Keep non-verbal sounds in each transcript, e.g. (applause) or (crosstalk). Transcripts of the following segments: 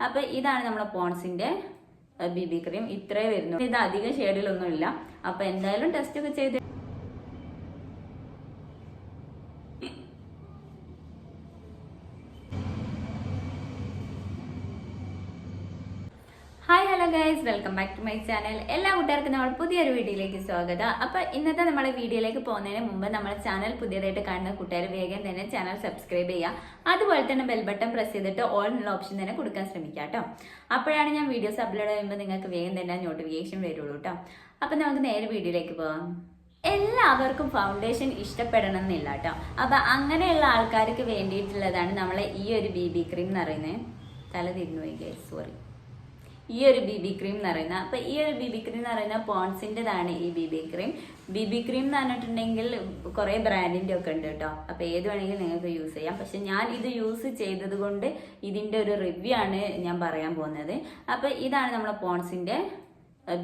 അപ്പോൾ ഇതാണ് നമ്മുടെ പോൺസിന്റെ ബി ബി ക്രീം ഇത്രേ വരുന്നു ഇത് അധികം ഷെയ്ഡിലൊന്നും ഇല്ല അപ്പോൾ എന്തായാലും ടെസ്റ്റ് ഒക്കെ ചെയ്ത് guys welcome back to my channel എല്ലാ കൂട്ടുകാർക്കും നമ്മൾ പുതിയൊരു വീഡിയോയിലേക്ക് സ്വാഗതം. അപ്പോൾ ഇന്നത്തെ നമ്മളെ വീഡിയോയിലേക്ക് പോകുന്നതിന് മുമ്പ് നമ്മുടെ ചാനൽ പുതിയതായിട്ട് കാണുന്ന കൂട്ടുകാർ വേഗം തന്നെ ചാനൽ സബ്സ്ക്രൈബ് ചെയ്യുക. അതുപോലെ തന്നെ ബെൽ ബട്ടൺ പ്രസ് ചെയ്തിട്ട് ഓൾ എന്നുള്ള ഓപ്ഷൻ തന്നെ കൊടുക്കാൻ ശ്രമിക്കുക കേട്ടോ. അപ്പോഴാണ് ഞാൻ വീഡിയോസ് അപ്ലോഡ് ചെയ്യുമ്പോൾ നിങ്ങൾക്ക് വേഗം തന്നെ നോട്ടിഫിക്കേഷൻ വരുള്ളൂ കേട്ടോ. അപ്പോൾ നമുക്ക് നേരെ വീഡിയോയിലേക്ക് പോകാം. എല്ലാവർക്കും ഫൗണ്ടേഷൻ ഇഷ്ടപ്പെടണം എന്നില്ല കേട്ടോ. അപ്പം അങ്ങനെയുള്ള ആൾക്കാർക്ക് വേണ്ടിയിട്ടുള്ളതാണ് നമ്മളെ ഈ ഒരു ബി ബി ക്രീം എന്ന് പറയുന്നത്. തല തിരിഞ്ഞു സോറി ഈ ഒരു ബി ബി ക്രീം എന്ന് പറയുന്നത് അപ്പൊ ഈ ഒരു ബി ബി ക്രീം എന്ന് പറയുന്നത് പോൺസിന്റെതാണ് ഈ B B cream B B cream എന്ന് പറഞ്ഞിട്ടുണ്ടെങ്കിൽ കുറേ ബ്രാൻഡിന്റെ ഒക്കെ ഉണ്ട് കേട്ടോ. അപ്പൊ ഏത് വേണമെങ്കിലും നിങ്ങൾക്ക് യൂസ് ചെയ്യാം. പക്ഷെ ഞാൻ ഇത് യൂസ് ചെയ്തത് കൊണ്ട് ഇതിന്റെ ഒരു റിവ്യൂ ആണ് ഞാൻ പറയാൻ പോകുന്നത്. അപ്പൊ ഇതാണ് നമ്മളെ പോൺസിന്റെ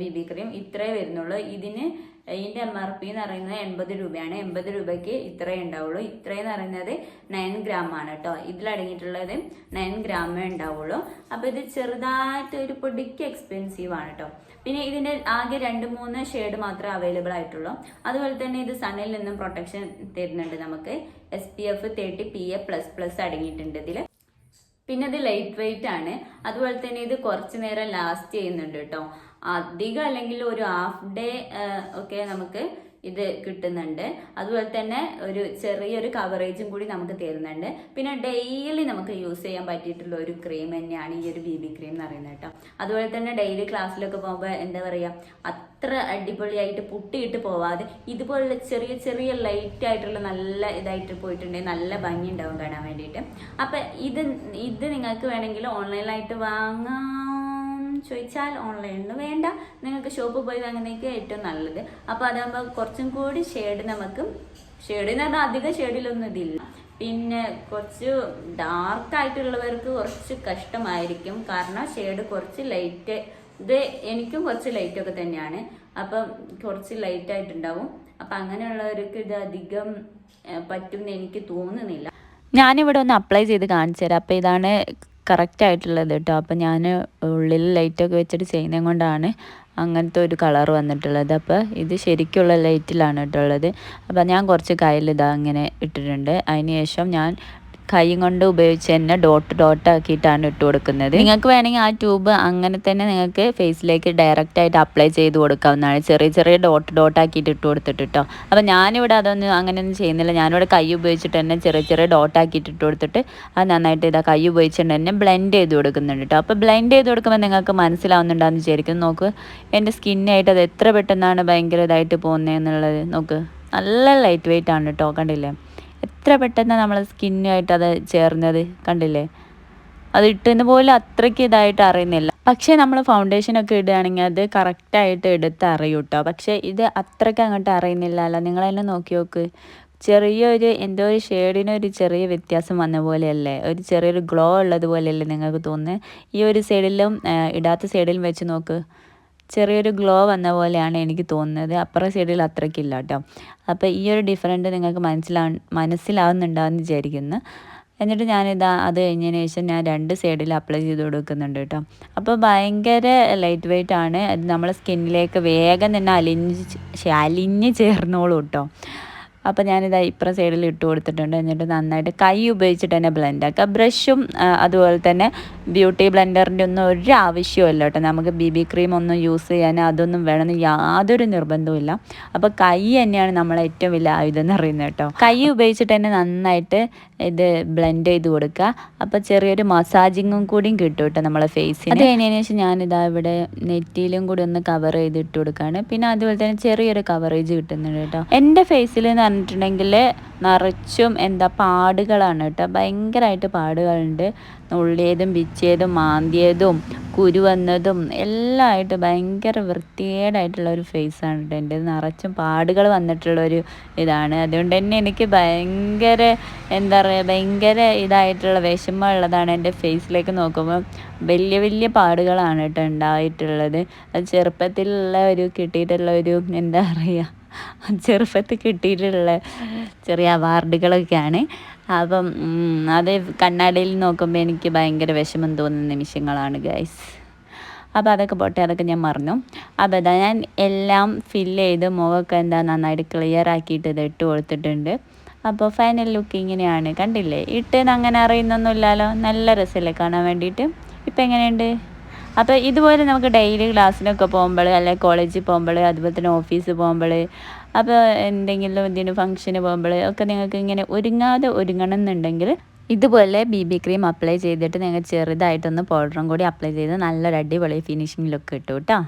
ബി ബി ക്രീം ഇത്രേ വരുന്നുള്ളൂ. ഇതിന് ഇതിന്റെ എം ആർ പി എന്ന് പറയുന്നത് എൺപത് രൂപയാണ്. എൺപത് രൂപയ്ക്ക് ഇത്രയേ ഉണ്ടാവുള്ളൂ. ഇത്രയെന്ന് പറയുന്നത് നയൻ ഗ്രാം ആണ് കേട്ടോ. ഇതിലടങ്ങിയിട്ടുള്ളത് നയൻ ഗ്രാമേ ഉണ്ടാവുള്ളൂ. അപ്പോൾ ഇത് ചെറുതായിട്ട് ഒരു പൊടിക്ക് എക്സ്പെൻസീവ് ആണ് കേട്ടോ. പിന്നെ ഇതിന്റെ ആകെ രണ്ട് മൂന്ന് ഷെയ്ഡ് മാത്രമേ അവൈലബിൾ ആയിട്ടുള്ളൂ. അതുപോലെ തന്നെ ഇത് സണ്ണിൽ നിന്നും പ്രൊട്ടക്ഷൻ തരുന്നുണ്ട് നമുക്ക്. S P F thirty P A plus plus അടങ്ങിയിട്ടുണ്ട് ഇതിൽ. പിന്നെ ഇത് ലൈറ്റ് വെയിറ്റ് ആണ്. അതുപോലെ തന്നെ ഇത് കുറച്ച് നേരം ലാസ്റ്റ് ചെയ്യുന്നുണ്ട് കേട്ടോ അധികം അല്ലെങ്കിൽ ഒരു ഹാഫ് ഡേ ഒക്കെ നമുക്ക് ഇത് കിട്ടുന്നുണ്ട്. അതുപോലെ തന്നെ ഒരു ചെറിയൊരു കവറേജും കൂടി നമുക്ക് തരുന്നുണ്ട്. പിന്നെ ഡെയിലി നമുക്ക് യൂസ് ചെയ്യാൻ പറ്റിയിട്ടുള്ള ഒരു ക്രീം തന്നെയാണ് ഈ ഒരു ബി ബി ക്രീം എന്ന് പറയുന്നത് കേട്ടോ. അതുപോലെ തന്നെ ഡെയിലി ക്ലാസ്സിലൊക്കെ പോകുമ്പോൾ എന്താ പറയുക അത്ര അടിപൊളിയായിട്ട് പുട്ടിയിട്ട് പോവാതെ ഇതുപോലുള്ള ചെറിയ ചെറിയ ലൈറ്റ് ആയിട്ടുള്ള നല്ല ഇതായിട്ട് പോയിട്ടുണ്ടെങ്കിൽ നല്ല ഭംഗി ഉണ്ടാവും കാണാൻ വേണ്ടിയിട്ട്. അപ്പം ഇത് ഇത് നിങ്ങൾക്ക് വേണമെങ്കിൽ ഓൺലൈനായിട്ട് വാങ്ങാം. ചോദിച്ചാൽ ഓൺലൈനിൽ വേണ്ട. നിങ്ങൾക്ക് ഷോപ്പിൽ പോയി വാങ്ങുന്നതൊക്കെ ഏറ്റവും നല്ലത്. അപ്പോൾ അതാകുമ്പോൾ കുറച്ചും കൂടി ഷെയ്ഡ് നമുക്ക് ഷെയ്ഡ് എന്ന് പറഞ്ഞാൽ അധികം ഷെയ്ഡിലൊന്നും ഇതില്ല. പിന്നെ കുറച്ച് ഡാർക്ക് ആയിട്ടുള്ളവർക്ക് കുറച്ച് കഷ്ടമായിരിക്കും. കാരണം ഷെയ്ഡ് കുറച്ച് ലൈറ്റ് ഇത് എനിക്കും കുറച്ച് ലൈറ്റ് ഒക്കെ തന്നെയാണ്. അപ്പം കുറച്ച് ലൈറ്റ് ആയിട്ടുണ്ടാവും. അപ്പം അങ്ങനെയുള്ളവർക്ക് ഇത് അധികം പറ്റും എന്ന് എനിക്ക് തോന്നുന്നില്ല. ഞാനിവിടെ ഒന്ന് അപ്ലൈ ചെയ്ത് കാണിച്ചു തരാം. അപ്പോൾ ഇതാണ് കറക്റ്റ് ആയിട്ടുള്ളത് കേട്ടോ. അപ്പോൾ ഞാൻ ഉള്ളിൽ ലൈറ്റൊക്കെ വെച്ചിട്ട് ചെയ്യുന്നത് കൊണ്ടാണ് അങ്ങനത്തെ ഒരു കളർ വന്നിട്ടുള്ളത്. അപ്പോൾ ഇത് ശരിക്കുള്ള ലൈറ്റിലാണ് കേട്ടോ ഉള്ളത്. അപ്പോൾ ഞാൻ കുറച്ച് കയ്യിൽ ഇതാ അങ്ങനെ ഇട്ടിട്ടുണ്ട്. അതിന് ശേഷം ഞാൻ കൈ കൊണ്ട് ഉപയോഗിച്ച് തന്നെ ഡോട്ട് ഡോട്ട് ആക്കിയിട്ടാണ് ഇട്ട് കൊടുക്കുന്നത്. നിങ്ങൾക്ക് വേണമെങ്കിൽ ആ ട്യൂബ് അങ്ങനെ തന്നെ നിങ്ങൾക്ക് ഫേസിലേക്ക് ഡയറക്റ്റ് ആയിട്ട് അപ്ലൈ ചെയ്ത് കൊടുക്കാവുന്നതാണ്. ചെറിയ ചെറിയ ഡോട്ട് ഡോട്ട് ആക്കിയിട്ട് ഇട്ട് കൊടുത്തിട്ട് കേട്ടോ അപ്പോൾ ഞാനിവിടെ അതൊന്നും അങ്ങനെയൊന്നും ചെയ്യുന്നില്ല. ഞാനിവിടെ കൈ ഉപയോഗിച്ചിട്ട് തന്നെ ചെറിയ ചെറിയ ഡോട്ട് ആക്കിയിട്ട് ഇട്ട് കൊടുത്തിട്ട് അത് നന്നായിട്ട് ഇതാ കൈ ഉപയോഗിച്ചിട്ട് തന്നെ ബ്ലെൻഡ് ചെയ്ത് കൊടുക്കുന്നുണ്ട് കേട്ടോ അപ്പോൾ ബ്ലെൻഡ് ചെയ്ത് കൊടുക്കുമ്പോൾ നിങ്ങൾക്ക് മനസ്സിലാവുന്നുണ്ടാകുന്ന വിചാരിക്കും നോക്ക് എന്റെ സ്കിന്നായിട്ട് അത് എത്ര പെട്ടെന്നാണ് ഭയങ്കര ഇതായിട്ട് പോകുന്നത് എന്നുള്ളത് നോക്ക്. നല്ല ലൈറ്റ് വെയിറ്റ് ആണ് കേട്ടോ കണ്ടില്ലേ? എത്ര പെട്ടെന്ന് നമ്മളെ സ്കിന്നുമായിട്ട് അത് ചേർന്നത് കണ്ടില്ലേ? അത് ഇട്ടുന്ന പോലെ അത്രയ്ക്ക് ഇതായിട്ട് അറിയുന്നില്ല. പക്ഷേ നമ്മൾ ഫൗണ്ടേഷനൊക്കെ ഇടുകയാണെങ്കിൽ അത് കറക്റ്റായിട്ട് എടുത്ത് അറിയും കേട്ടോ പക്ഷേ ഇത് അത്രയ്ക്ക് അങ്ങോട്ട് അറിയുന്നില്ലല്ലോ. നിങ്ങൾ തന്നെ നോക്കി നോക്ക്. ചെറിയൊരു എന്തോ ഒരു ഷെയ്ഡിനൊരു ചെറിയ വ്യത്യാസം വന്ന പോലെയല്ലേ? ഒരു ചെറിയൊരു ഗ്ലോ ഉള്ളത് പോലെയല്ലേ നിങ്ങൾക്ക് തോന്നുന്നത്? ഈ ഒരു സൈഡിലും ഇടാത്ത സൈഡിലും വെച്ച് നോക്ക്. ചെറിയൊരു ഗ്ലോ വന്ന പോലെയാണ് എനിക്ക് തോന്നുന്നത്. അപ്പുറ സൈഡിൽ അത്രയ്ക്കില്ല കേട്ടോ അപ്പോൾ ഈ ഒരു ഡിഫറന്റ് നിങ്ങൾക്ക് മനസ്സിലാ മനസ്സിലാവുന്നുണ്ടാവുമെന്ന് വിചാരിക്കുന്നു. എന്നിട്ട് ഞാനിതാ അത് കഴിഞ്ഞതിന് ശേഷം ഞാൻ രണ്ട് സൈഡിൽ അപ്ലൈ ചെയ്ത് കൊടുക്കുന്നുണ്ട് കേട്ടോ അപ്പോൾ ഭയങ്കര ലൈറ്റ് വെയിറ്റ് ആണ്. അത് നമ്മളെ സ്കിന്നിലേക്ക് വേഗം തന്നെ അലിഞ്ഞ് അലിഞ്ഞ് ചേർന്നോളൂ കേട്ടോ അപ്പോൾ ഞാനിതാ ഇപ്പുറം സൈഡിൽ ഇട്ട് കൊടുത്തിട്ടുണ്ട്. എന്നിട്ട് നന്നായിട്ട് കൈ ഉപയോഗിച്ചിട്ട് തന്നെ ബ്ലെൻഡ് ആക്കുക ബ്രഷും അതുപോലെ തന്നെ ബ്യൂട്ടി ബ്ലെൻഡറിന്റെ ഒന്നും ഒരു ആവശ്യമില്ല കേട്ടോ. നമുക്ക് ബി ബി ക്രീം ഒന്നും യൂസ് ചെയ്യാൻ അതൊന്നും വേണമെന്ന് യാതൊരു നിർബന്ധവുമില്ല അപ്പോൾ കൈ തന്നെയാണ് നമ്മളെ ഏറ്റവും വലിയ ആയുധം എന്ന് പറയുന്നത് കേട്ടോ. കൈ ഉപയോഗിച്ചിട്ട് തന്നെ നന്നായിട്ട് ഇത് ബ്ലെൻഡ് ചെയ്ത് കൊടുക്കുക അപ്പോൾ ചെറിയൊരു മസാജിങ്ങും കൂടിയും കിട്ടും കേട്ടോ നമ്മളെ ഫേസിന് അത് കഴിഞ്ഞതിന് ശേഷം ഞാനിതാ ഇവിടെ നെറ്റിയിലും കൂടി ഒന്ന് കവർ ചെയ്ത് ഇട്ട് കൊടുക്കുകയാണ് പിന്നെ അതുപോലെ തന്നെ ചെറിയൊരു കവറേജ് കിട്ടുന്നുണ്ട് കേട്ടോ. എന്റെ ഫേസിൽ എന്ന് പറഞ്ഞിട്ടുണ്ടെങ്കിൽ നിറച്ചും എന്താ പാടുകളാണ് കേട്ടോ. ഭയങ്കരമായിട്ട് പാടുകളുണ്ട്. നുള്ളിയതും പിച്ചിയതും മാന്തിയതും കുരു വന്നതും എല്ലാം ആയിട്ട് ഭയങ്കര വൃത്തികേടായിട്ടുള്ള ഒരു ഫേസാണ് കേട്ടോ എന്റെ. നിറച്ചും പാടുകൾ വന്നിട്ടുള്ളൊരു ഇതാണ്. അതുകൊണ്ട് തന്നെ എനിക്ക് ഭയങ്കര എന്താ പറയുക ഭയങ്കര ഇതായിട്ടുള്ള വിഷമമുള്ളതാണ് എന്റെ ഫേസിലേക്ക് നോക്കുമ്പോൾ വലിയ വലിയ പാടുകളാണ് കേട്ടോ ഉണ്ടായിട്ടുള്ളത്. അത് ചെറുപ്പത്തിലുള്ള ഒരു കിട്ടിയിട്ടുള്ള ഒരു എന്താ പറയുക (laughs) ചെറുപ്പത്തിൽ കിട്ടിയിട്ടുള്ള ചെറിയ അവാർഡുകളൊക്കെയാണ്. അപ്പം അത് കണ്ണാടിയിൽ നോക്കുമ്പോൾ എനിക്ക് ഭയങ്കര വിഷമം തോന്നുന്ന നിമിഷങ്ങളാണ് ഗൈസ് അപ്പോൾ അതൊക്കെ പോട്ടെ അതൊക്കെ ഞാൻ മറന്നു. അപ്പോൾ അതാ ഞാൻ എല്ലാം ഫില്ല് ചെയ്ത് മുഖമൊക്കെ എന്താ നന്നായിട്ട് ക്ലിയർ ആക്കിയിട്ട് ഇത് ഇട്ട് കൊടുത്തിട്ടുണ്ട്. അപ്പോൾ ഫൈനൽ ലുക്ക് ഇങ്ങനെയാണ്. കണ്ടില്ലേ? ഇട്ടെന്ന് അങ്ങനെ അറിയുന്നൊന്നുമില്ലല്ലോ. നല്ല രസമല്ലേ കാണാൻ വേണ്ടിയിട്ട്? ഇപ്പം എങ്ങനെയുണ്ട്? അപ്പോൾ ഇതുപോലെ നമുക്ക് ഡെയിലി ക്ലാസ്സിനൊക്കെ പോകുമ്പോൾ അല്ലെങ്കിൽ കോളേജിൽ പോകുമ്പോൾ അതുപോലെ തന്നെ ഓഫീസിൽ പോകുമ്പോൾ അപ്പോൾ എന്തെങ്കിലും ഇതിന് ഫംഗ്ഷന് പോകുമ്പോൾ ഒക്കെ നിങ്ങൾക്ക് ഇങ്ങനെ ഒരുങ്ങാതെ ഒരുങ്ങണം എന്നുണ്ടെങ്കിൽ ഇതുപോലെ ബി ബി ക്രീം അപ്ലൈ ചെയ്തിട്ട് നിങ്ങൾ ചെറുതായിട്ടൊന്ന് പൗഡറും കൂടി അപ്ലൈ ചെയ്ത് നല്ലൊരു അടിപൊളി ഫിനിഷിംഗ് ലുക്ക് കിട്ടും കേട്ടോ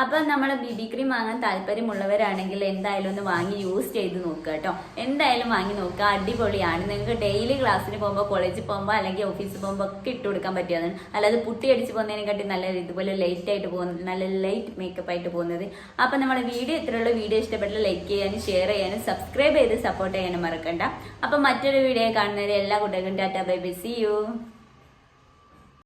അപ്പൊ നമ്മൾ ബി ബി ക്രീം വാങ്ങാൻ താല്പര്യമുള്ളവരാണെങ്കിൽ എന്തായാലും ഒന്ന് വാങ്ങി യൂസ് ചെയ്ത് നോക്കുക കേട്ടോ. എന്തായാലും വാങ്ങി നോക്കുക അടിപൊളിയാണ്. നിങ്ങൾക്ക് ഡെയിലി ക്ലാസ്സിന് പോകുമ്പോൾ കോളേജിൽ പോകുമ്പോൾ അല്ലെങ്കിൽ ഓഫീസിൽ പോകുമ്പോൾ ഒക്കെ ഇട്ട് കൊടുക്കാൻ പറ്റിയതാണ് അല്ലാതെ പുട്ടി അടിച്ച് പോകുന്നതിനെക്കാട്ടി നല്ല ഇതുപോലെ ലൈറ്റ് ആയിട്ട് പോകുന്നത് നല്ല ലൈറ്റ് മേക്കപ്പ് ആയിട്ട് പോകുന്നത്. അപ്പൊ നമ്മുടെ വീഡിയോ ഇത്രയുള്ള. വീഡിയോ ഇഷ്ടപ്പെട്ട ലൈക്ക് ചെയ്യാനും ഷെയർ ചെയ്യാനും സബ്സ്ക്രൈബ് ചെയ്ത് സപ്പോർട്ട് ചെയ്യാനും മറക്കണ്ട. അപ്പൊ മറ്റൊരു വീഡിയോ കാണുന്നവരെ എല്ലാ കുട്ടികൾക്കും tata bye bye. See you